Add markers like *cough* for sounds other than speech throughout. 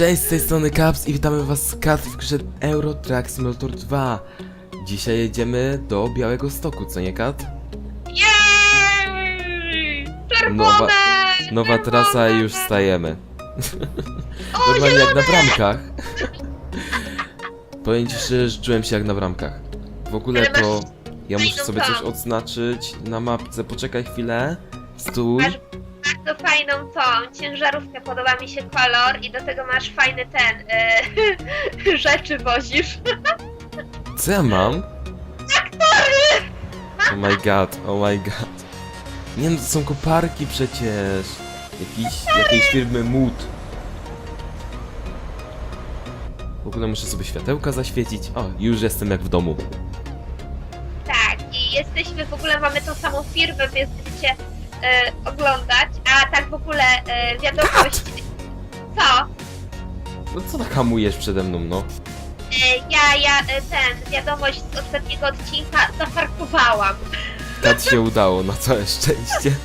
Cześć, z tej strony Caps i witamy was Kat w grze Euro Truck Simulator 2. Dzisiaj jedziemy do Białego Stoku, co nie Kat? Jej! Czerwone! Nowa- Nowa trasa i już stajemy. *laughs* Normalnie jak na bramkach. Powiem ci szczerze, że czułem się jak na bramkach. W ogóle to ja muszę sobie coś odznaczyć na mapce. Poczekaj chwilę. Stój. Bardzo fajną tą ciężarówkę, podoba mi się kolor i do tego masz fajny ten, e, *laughs* rzeczy wozisz. Co ja mam? Oh my god, oh my god. Nie no, to są koparki przecież. Jakiś, jakiejś firmy Mood. W ogóle muszę sobie światełka zaświecić. O, już jestem jak w domu. Tak, i jesteśmy w ogóle, mamy tą samą firmę, więc będziecie e, oglądać, a tak w ogóle e, wiadomość... Co? No co tak hamujesz przede mną, no? E, ja, ja, e, ten, wiadomość z ostatniego odcinka zaparkowałam. Tak się udało, na całe szczęście.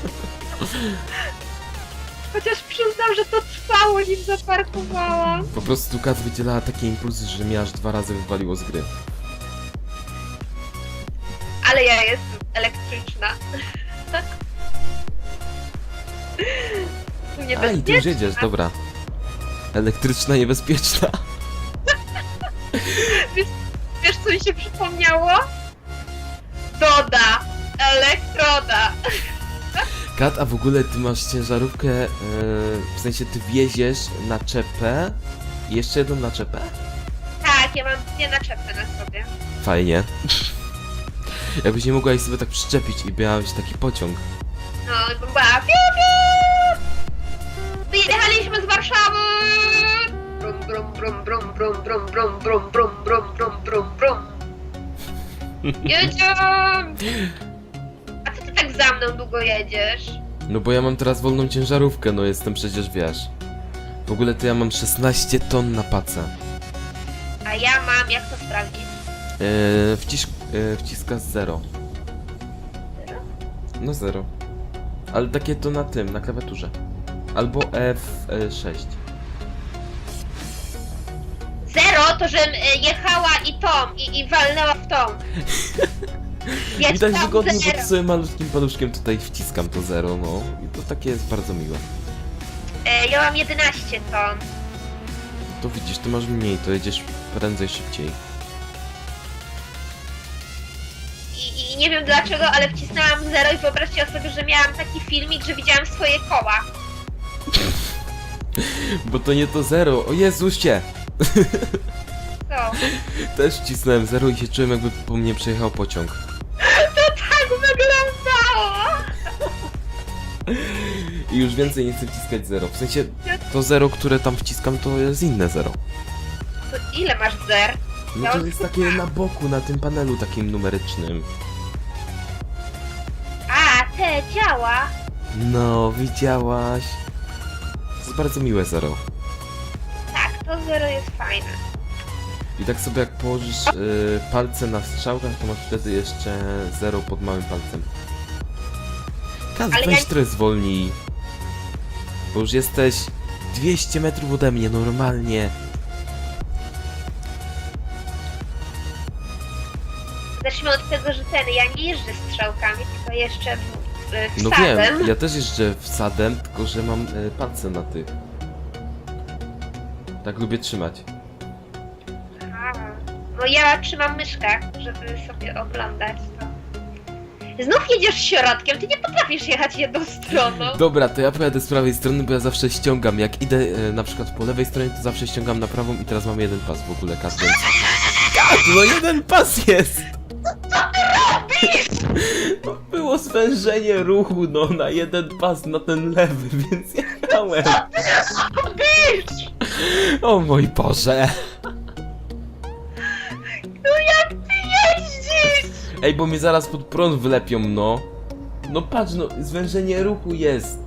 Chociaż przyznam, że to trwało, nim zaparkowałam. Po prostu Kat wydzielała takie impulsy, że mnie aż dwa razy wywaliło z gry. Ale ja jestem elektryczna. *laughs* A i ty już jedziesz, dobra. Elektryczna, niebezpieczna. Wiesz co mi się przypomniało? Doda! Elektroda! *laughs* Kat, a w ogóle ty masz ciężarówkę, yy, w sensie ty wieziesz naczepę i jeszcze jedną naczepę? Tak, ja mam dwie naczepy na sobie. Fajnie. *laughs* Jakbyś nie mogła ich sobie tak przyczepić i miałabyś taki pociąg. No, była piu, piu! Wyjechaliśmy z Warszawy! Brum, brum, brum, brum, brum, brum, brum, brum, brum, brum, brum, brum, brum. Jedziemy! A co ty tak za mną długo jedziesz? No bo ja mam teraz wolną ciężarówkę, no jestem przecież, wiesz. W ogóle to ja mam 16 ton na pace. A ja mam, jak to sprawdzić? Yy, wcisk, yy, wciska 0. No 0. Ale takie to na tym, na klawiaturze. Albo F6. Zero to, żem y, jechała i tą, i, i walnęła w tą. *laughs* Ja Widać tam wygodnie, bo zero. sobie malutkim paluszkiem tutaj wciskam to 0, no. I to takie jest bardzo miłe. E, ja mam 11 ton. To widzisz, ty masz mniej, to jedziesz prędzej, szybciej. I, I nie wiem dlaczego, ale wcisnęłam zero i wyobraźcie sobie, że miałam taki filmik, że widziałam swoje koła. Bo to nie to 0, o Jezusie! Co? Też wcisnąłem 0 i się czułem jakby po mnie przejechał pociąg. Tak wyglądało! I już więcej nie chcę wciskać 0. W sensie, to 0, które tam wciskam, to jest inne 0. To ile masz zer? No to jest takie na boku, na tym panelu takim numerycznym. A, te działa. No, widziałaś. To jest bardzo miłe 0. Tak, to zero jest fajne. I tak sobie jak położysz y, palce na strzałkach, to masz wtedy jeszcze 0 pod małym palcem. Kaz, Ale weź ja- trochę zwolnij. Bo już jesteś 200 metrów ode mnie, normalnie. Zacznijmy od tego, że ten, ja nie jeżdżę strzałkami, tylko jeszcze w, w No wsadem. wiem, ja też jeżdżę wsadem, tylko że mam y, palce na tych. Tak lubię trzymać. A, No ja trzymam myszkę, żeby sobie oglądać to. Znów jedziesz środkiem, ty nie potrafisz jechać jedną stroną. *laughs* Dobra, to ja pojadę z prawej strony, bo ja zawsze ściągam. Jak idę e, na przykład po lewej stronie, to zawsze ściągam na prawą i teraz mam jeden pas w ogóle, więc... Kat, *laughs* no jeden pas jest! Zwężenie ruchu, no, na jeden pas, na ten lewy, *laughs* więc jechałem. Bitch! O mój Boże. No jak ty jeździsz? Ej, bo mnie zaraz pod prąd wlepią, no. No patrz, no, zwężenie ruchu jest.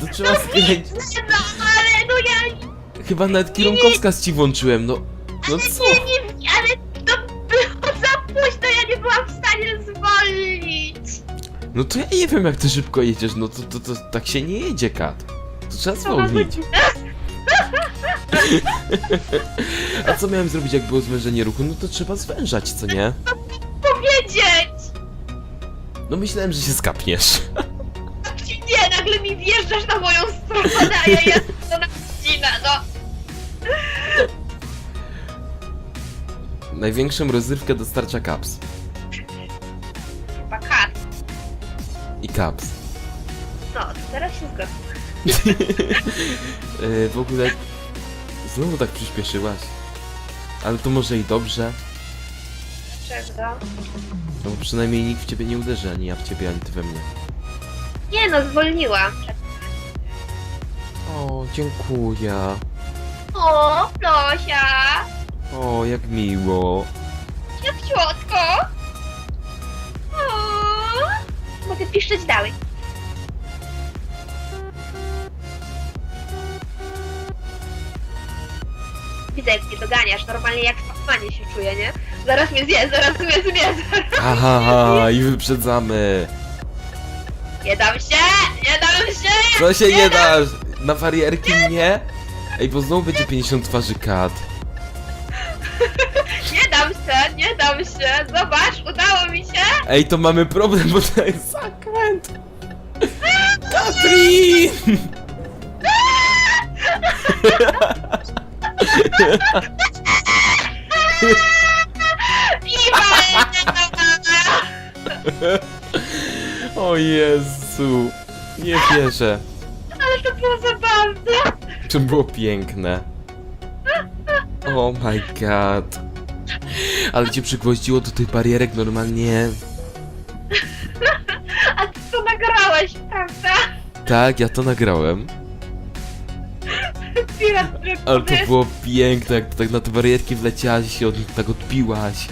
To trzeba skręcić. No ale no ja Chyba nawet kierunkowskaz ci włączyłem, no. No co? nie, nie, ale to było za późno, ja nie byłam w. No to ja nie wiem jak ty szybko jedziesz, no to, to, to tak się nie jedzie, kat. To trzeba zwolnić. *laughs* A co miałem zrobić, jak było zwężenie ruchu? No to trzeba zwężać, co nie? Powiedzieć! No myślałem, że się skapniesz. *laughs* Tak nie, nagle mi wjeżdżasz na moją stronę, a ja jestem to na godzinę, no. Największą rozrywkę dostarcza Caps. I Caps. No, to teraz się. Yy, *laughs* w ogóle... Znowu tak przyspieszyłaś. Ale to może i dobrze. Czego? No bo przynajmniej nikt w ciebie nie uderzy, ani ja w ciebie, ani ty we mnie. Nie no, zwolniłam. O, dziękuję. O, Prosia! O, jak miło. Jak mogę piszczeć dalej. Widzę, jak mnie doganiasz. Normalnie jak w Pac-Manie się czuję, nie? Zaraz mnie zje, zaraz mnie zje, zaraz. Haha, i wyprzedzamy. Nie dam się! Nie dam się! Co się nie dasz? Na barierki nie? Ej, bo znowu będzie 50 twarzy kat. Się! Zobacz, udało mi się! Ej, to mamy problem, bo to jest zakręt. Katrin! O Jezu. Nie wierzę. Ale to było zabawne! To było piękne. Oh my god. Ale cię przygwoździło do tych barierek normalnie. *laughs* A ty to nagrałeś, prawda? Tak, ja to nagrałem. Pirat Ale to było piękne, jak tak na te barierki wleciałaś i się od nich tak odbiłaś. *laughs*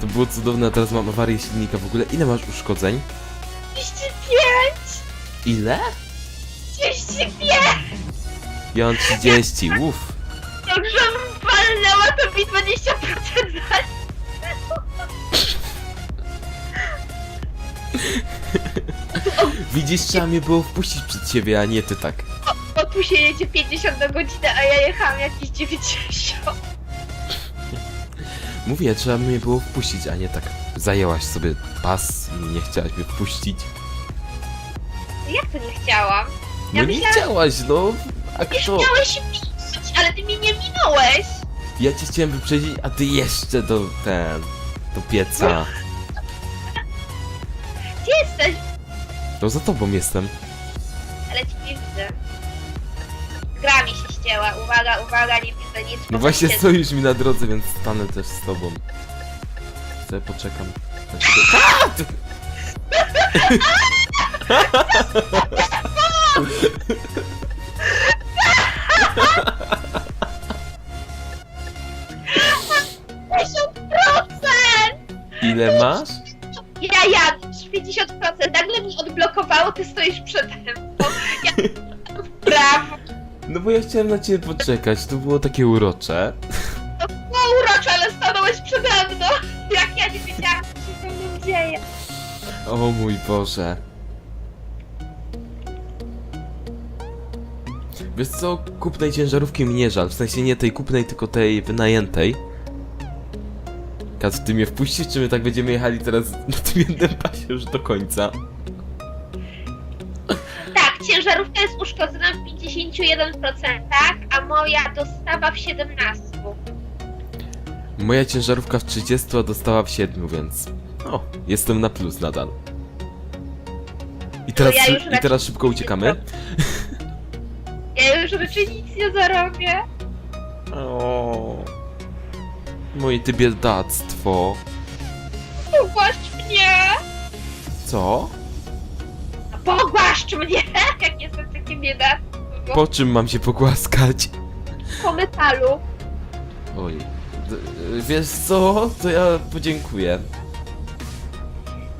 To było cudowne, a teraz mam awarię silnika w ogóle. Ile masz uszkodzeń? 35! Ile? 35! Ja mam 30, uff. Jakże walnęła to mi 20% za *laughs* Widzisz, trzeba mnie było wpuścić przed siebie, a nie ty tak. Bo tu się jedzie 50 na godzinę, a ja jechałam jakieś 90. Mówię, trzeba mnie było wpuścić, a nie tak. Zajęłaś sobie pas i nie chciałaś mnie wpuścić. Jak to nie chciałam? No Ja nie myślałam- chciałaś, no. A Nie kto? chciałeś minąć, ale ty mnie nie minąłeś! Ja cię chciałem wyprzedzić, a ty jeszcze do ten. do pieca. Gdzie jesteś? No za tobą jestem. Ale ci nie widzę. Gra mi się ścięła. Uwaga, uwaga, nie widzę nic. No właśnie Popatrzcie. stoisz mi na drodze, więc stanę też z tobą. Sobie poczekam. na ciebie. A! Ty- Ile masz? Ja jadę 50%, nagle mi odblokowało, ty stoisz przede mną. Ja. *laughs* No bo ja chciałem na ciebie poczekać, to było takie urocze. No urocze, ale stanąłeś przede mną. Jak ja nie wiedziałam, co się ze mną dzieje. O mój Boże. Wiesz co, kupnej ciężarówki mi nie żal, w sensie nie tej kupnej, tylko tej wynajętej. Kat, ty mnie wpuścisz, czy my tak będziemy jechali teraz na tym jednym pasie już do końca? Tak, ciężarówka jest uszkodzona w 51%, a moja dostawa w 17%. Moja ciężarówka w 30, a dostała w 7, więc... O, jestem na plus nadal. I teraz, ja już i raczej teraz szybko uciekamy? Ja już raczej nic nie zarobię. O, Moje ty biedactwo. Pogłaszcz mnie! Co? Pogłaszcz mnie! Jak jestem takie biedactwo. Po czym mam się pogłaskać? Po metalu. Oj. D- wiesz co? To ja podziękuję.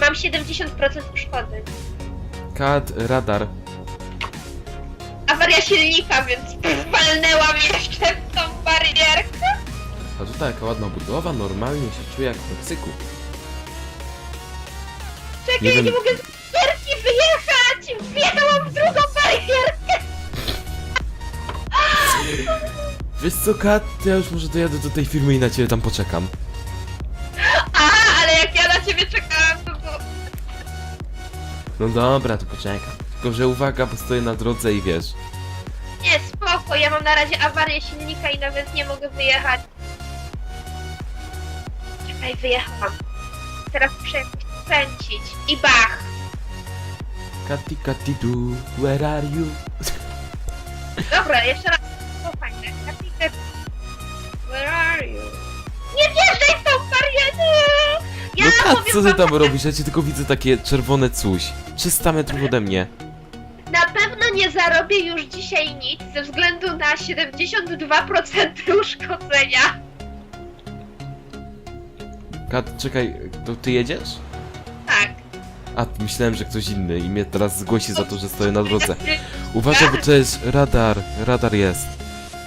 Mam 70% uszkodzeń. Kat, radar. Awaria silnika, więc pff, walnęłam jeszcze w tą barierkę. Tutaj jaka ładna budowa, normalnie się czuję jak w Meksyku. Czekaj, Nie nie, wiem- mogę z barierki wyjechać! Wjechałam w drugą barierkę! *laughs* Wiesz co, Kat, to ja już może dojadę do tej firmy i na ciebie tam poczekam. A, ale jak ja na ciebie czekałam, to było... No dobra, to poczekam. Tylko, że uwaga, bo stoję na drodze i wiesz. Nie, spoko, ja mam na razie awarię silnika i nawet nie mogę wyjechać. Czekaj, wyjechałam. Teraz muszę jakoś kręcić. I bach! Kati, Kati, du, where are you? Dobra, jeszcze raz. To fajne. Kapitan. Where are you? Nie wjeżdżaj w tą wariatę! Ja No Kat, powiem co ty wam tam robisz? Ja cię tylko widzę takie czerwone coś. 300 metrów ode mnie. Na pewno nie zarobię już dzisiaj nic ze względu na 72% *laughs* uszkodzenia. Kat, czekaj, to ty jedziesz? Tak. A, myślałem, że ktoś inny i mnie teraz zgłosi za to, że stoję na drodze. *laughs* Uważaj, bo to jest radar. Radar jest.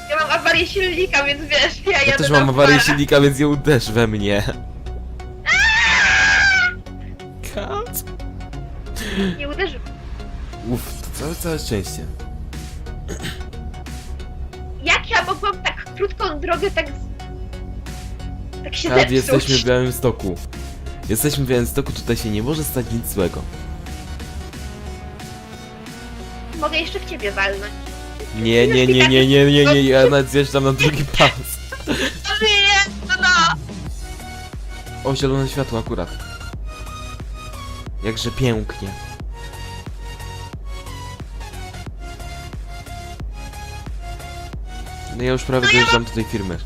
Ja mam awarię silnika, więc wiesz, ja, Ja jadę też na mam awarię silnika, więc nie uderz we mnie. Kat? Nie uderzył. Uff, to całe, całe szczęście. Jak ja mogłam tak krótką drogę tak... Tak się zepsuć? jesteśmy w Białymstoku. Jesteśmy w Białymstoku, tutaj się nie może stać nic złego. Mogę jeszcze w ciebie walnąć. Nie, nie, nie, nie, nie, nie, nie, ja nawet zjeżdżam na drugi *laughs* pas. No nie, no no! O, zielone światło akurat. Jakże pięknie. No ja już prawie dojeżdżam do tej firmy.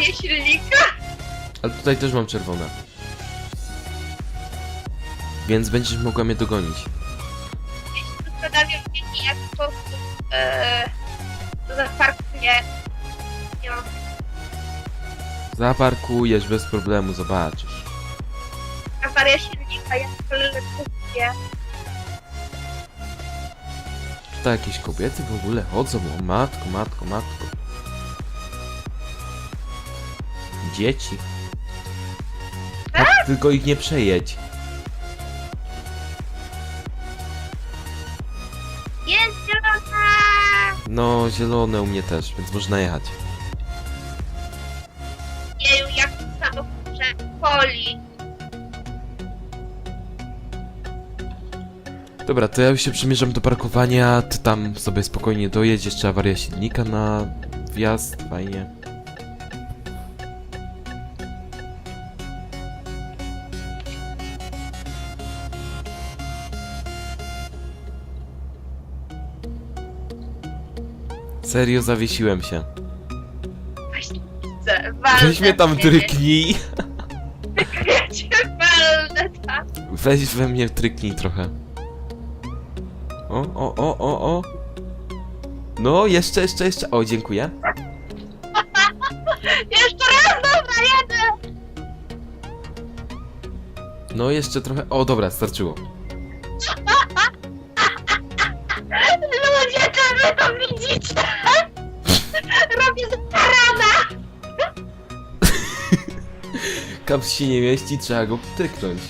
Ja awarię silnika. Ale tutaj też mam czerwone. Więc będziesz mogła mnie dogonić. Zastanawiam się, w jaki sposób e, zaparkuję. Mam Zaparkujesz bez problemu, zobaczysz. awaria silnika, ja tylko kupię. Tutaj jakieś kobiety w ogóle chodzą, o matko, matko, matko. Dzieci. Tak, tylko ich nie przejedź. Jest zielona! No, zielone u mnie też, więc można jechać. Jeju, jak w samochodze poli. Dobra, to ja już się przymierzam do parkowania, ty tam sobie spokojnie dojedź, jeszcze awaria silnika na wjazd, fajnie. Serio, zawiesiłem się. Walnę Weź mnie tam tryknij. Ja cię walnę tam. Weź we mnie tryknij trochę. O, o, o, o, o. No, jeszcze, jeszcze, jeszcze. O, dziękuję. *laughs* Jeszcze raz, dobra, jedę! No, jeszcze trochę. O, dobra, starczyło. Kaps się nie mieści, trzeba go tyknąć.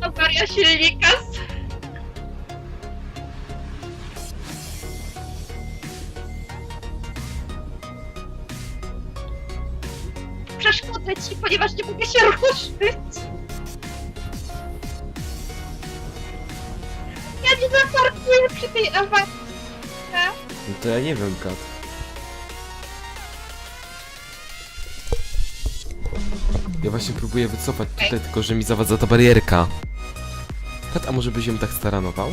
Awaria silnika. Przeszkodzę ci, ponieważ nie mogę się ruszyć. To ja nie wiem, Kat. Ja właśnie próbuję wycofać tutaj, tylko że mi zawadza ta barierka. Kat, a może byś ją tak staranował?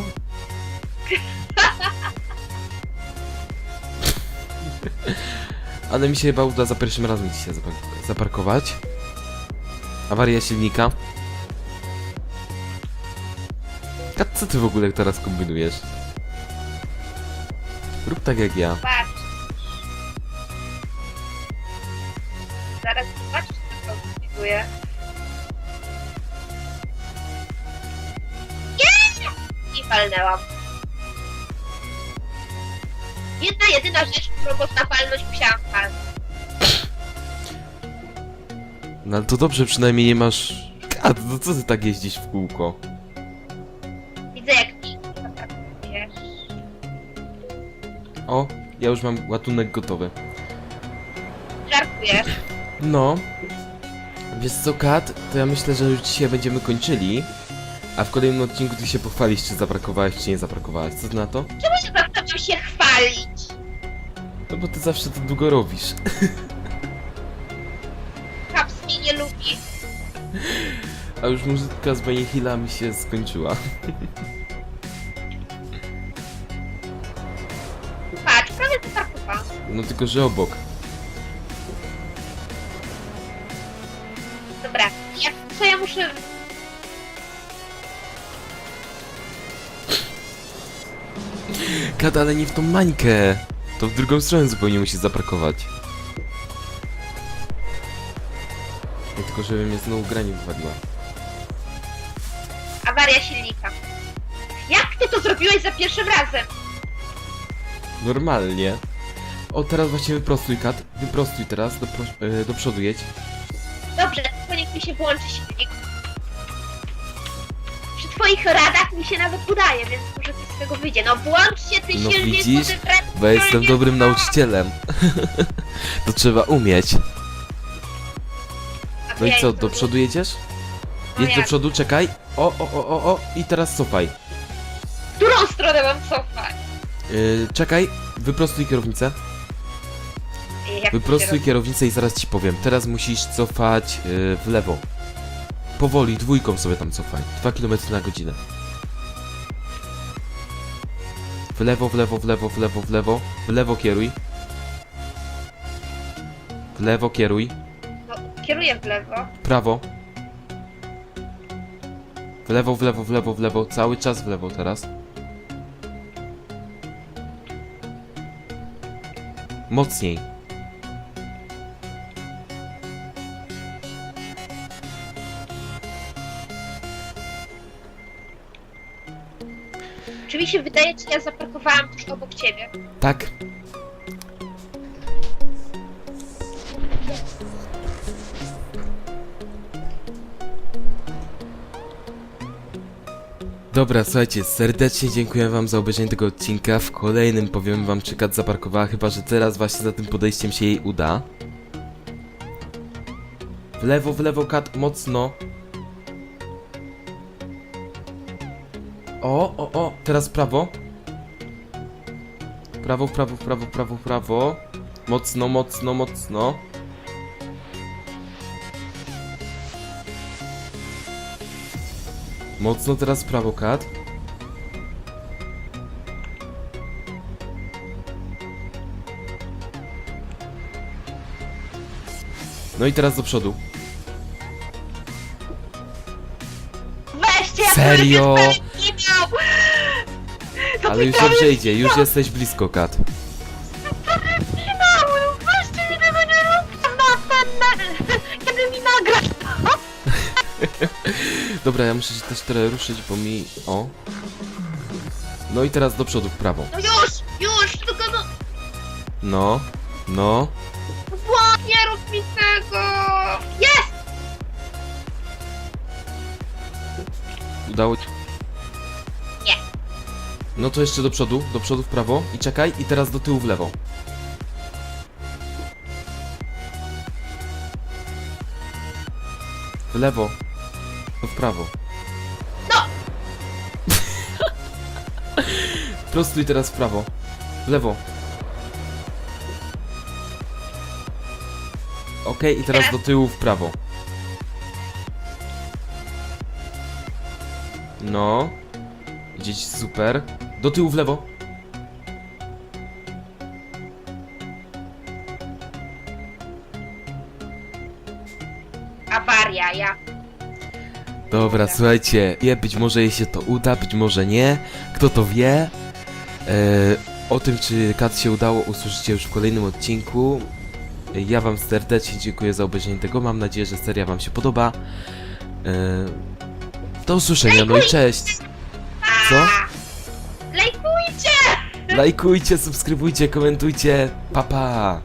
Ale mi się chyba uda za pierwszym razem dzisiaj zapar- zaparkować. Awaria silnika. Kat, co ty w ogóle teraz kombinujesz? Rób tak jak ja. Patrz. Zaraz zobaczysz, co to. Nie! I walnęłam. Jedna, jedyna rzecz, którą można palnąć, musiałam palnąć. No ale to dobrze, przynajmniej nie masz... Kat, no co ty tak jeździsz w kółko? O, ja już mam ładunek gotowy. Żartujesz. No. Wiesz co, Kat, to ja myślę, że już dzisiaj będziemy kończyli. A w kolejnym odcinku ty się pochwalisz, czy zaparkowałeś, czy nie zaparkowałeś. Co ty na to? Czemu się mam się chwalić? No bo ty zawsze to długo robisz. *laughs* Kaps mnie nie lubi. A już muzyka z Benny mi się skończyła. *laughs* No tylko, że obok. Dobra, jak co ja muszę... Kat, ale nie w tą mańkę. To w drugą stronę zupełnie musisz zaparkować. Nie tylko, żeby mnie znowu gra nie wywaliła. Awaria silnika. Jak ty to zrobiłeś za pierwszym razem? Normalnie. O, teraz właśnie wyprostuj, Kat. Wyprostuj teraz, do, e, do przodu jedź. Dobrze, tylko niech mi się włączy silnik. Przy twoich radach mi się nawet udaje, więc może coś z tego wyjdzie. No włączcie ty No silnik, widzisz? bo ty Bo ja jestem dobrym nauczycielem. *laughs* to trzeba umieć. No i co, do przodu jedziesz? No Jedź do przodu, czekaj. O, o, o, o, o. I teraz cofaj. W którą stronę mam cofać? Yy, czekaj, wyprostuj kierownicę. Wyprostuj kierownicę i zaraz ci powiem. Teraz musisz cofać yy, w lewo. Powoli, dwójką sobie tam cofaj. 2 km na godzinę. W lewo, w lewo, w lewo, w lewo, w lewo. W lewo kieruj. W lewo kieruj. No, kieruję w lewo. Prawo. W lewo, w lewo, w lewo, w lewo. Cały czas w lewo teraz. Mocniej. Mi się wydaje, czy ja zaparkowałam tuż obok ciebie? Tak. Dobra, słuchajcie, serdecznie dziękuję wam za obejrzenie tego odcinka. W kolejnym powiem wam, czy Kat zaparkowała, chyba że teraz właśnie za tym podejściem się jej uda. W lewo, w lewo, Kat, mocno. Teraz prawo. Prawo, prawo, prawo, prawo, prawo. Mocno, mocno, mocno. Mocno teraz prawo, kat. No i teraz do przodu. Weźcie, ja Serio? Ale już dobrze idzie, już jesteś blisko, kat. Finał! Weźcie mi tego nie róbcie na ten... Na, kiedy mi to? *laughs* Dobra, ja muszę się też trochę ruszyć, bo mi... O. No i teraz do przodu, w prawo. No już! Już! Tylko no... No. No. Wła, nie rób mi tego! Jest! Udało ci... No to jeszcze do przodu, do przodu w prawo i czekaj i teraz do tyłu w lewo. W lewo. To w prawo. No! *laughs* Prostuj teraz w prawo. W lewo. Okej, i teraz do tyłu w prawo. No. Idzie ci super. Do tyłu w lewo. Awaria, ja... Dobra, słuchajcie, wie, być może jej się to uda, być może nie. Kto to wie? E, o tym, czy kat się udało, usłyszycie już w kolejnym odcinku. E, Ja wam serdecznie dziękuję za obejrzenie tego. Mam nadzieję, że seria wam się podoba. E, do usłyszenia, no i cześć. Co? Lejkujcie! Lajkujcie, subskrybujcie, komentujcie. Pa pa.